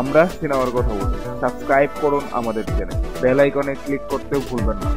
আমরা সিনেমার কথা বলি সাবস্ক্রাইব করুন আমাদের চ্যানেল বেল আইকনে ক্লিক করতেও ভুলবেন না।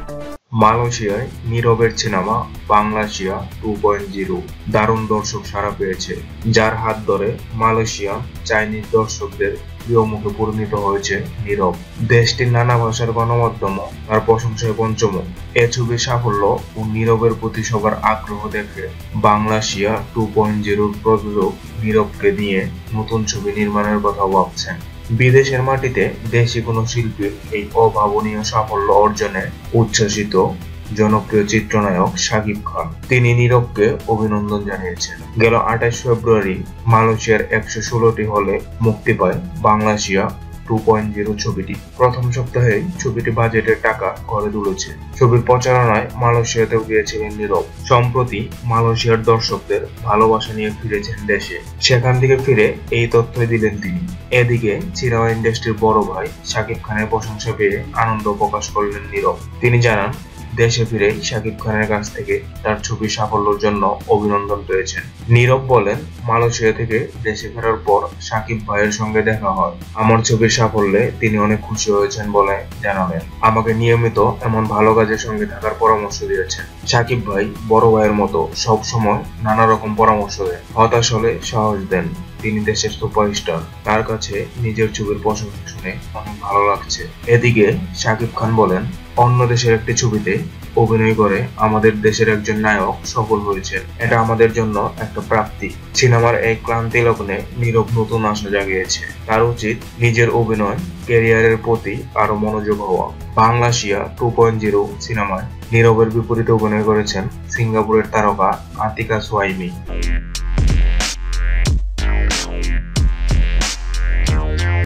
মালয়েশিয়ায় নীরবের cinema Banglasia two point zero দারুণ দর্শক সাড়া পেয়েছে, যার হাত ধরে মালয়েশিয়া চাইনিজ দর্শকদের প্রিয় মুখে পরিণত হয়েছে নীরব। দেশটির নানা ভাষার গণমাধ্যম তার প্রশংসায় পঞ্চমুখ। এ ছবির সাফল্য ও নীরবের প্রতি সবার আগ্রহ দেখে বাংলাশিয়া টু পয়েন্ট জিরোর প্রযোজক নীরবকে নিয়ে নতুন ছবি নির্মাণের কথা ভাবছেন। বিদেশের মাটিতে দেশি কোনো শিল্পীর এই অভাবনীয় সাফল্য অর্জনে উচ্ছ্বসিত জনপ্রিয় চিত্রনায়ক সাকিব খান। তিনি নীরবকে অভিনন্দন জানিয়েছেন। গেল আঠাশ ফেব্রুয়ারি মালয়েশিয়ার একশো ষোলোটি হলে মুক্তি পায় বাংলাশিয়া টু পয়েন্ট জিরো ছবিটি। প্রথম সপ্তাহে ছবিটি বাজেটের টাকা ঘরে তুলেছে। ছবির প্রচারণায় মালয়েশিয়াতেও গিয়েছিলেন নীরব সম্প্রতি মালয়েশিয়ার দর্শকদের ভালোবাসা নিয়ে ফিরেছেন দেশে। সেখান থেকে ফিরে এই তথ্যই দিলেন তিনি। এদিকে চিরা ইন্ডাস্ট্রির বড় ভাই শাকিব খানের প্রশংসা পেয়ে আনন্দ প্রকাশ করলেন নীরব। তিনি জানান দেশে ফিরে শাকিব খানের কাছ থেকে তার ছবির সাফল্যের জন্য অভিনন্দন পেয়েছেন। নীরব বলেন, মালয়েশিয়া থেকে দেশে ফেরার পর শাকিব ভাইয়ের সঙ্গে দেখা হয়। আমার ছবির সাফল্যে তিনি অনেক খুশি হয়েছেন বলে জানালেন। আমাকে নিয়মিত এমন ভালো কাজের সঙ্গে থাকার পরামর্শ দিয়েছেন। শাকিব ভাই বড় ভাইয়ের মতো সব সময় নানা রকম পরামর্শ দেন। হতাশ হলে সাহস দেন। তিনি দেশের সুপারস্টার তার কাছে নিজের ছবির প্রশংসা শুনে অনেক ভালো লাগছে। এদিকে শাকিব খান বলেন, অন্য দেশের একটি ছবিতে অভিনয় করে আমাদের দেশের একজন নায়ক সফল হয়েছে। এটা আমাদের জন্য একটা প্রাপ্তি। সিনেমার এই ক্লান্তি লগ্নে নীরব নতুন আশা জাগিয়েছে। তার উচিত নিজের অভিনয়, ক্যারিয়ারের প্রতি আরও মনোযোগ হওয়া। বাংলাশিয়া টু পয়েন্ট জিরো সিনেমায় নীরবের বিপরীতে অভিনয় করেছেন সিঙ্গাপুরের তারকা আতিকা সোয়াইমি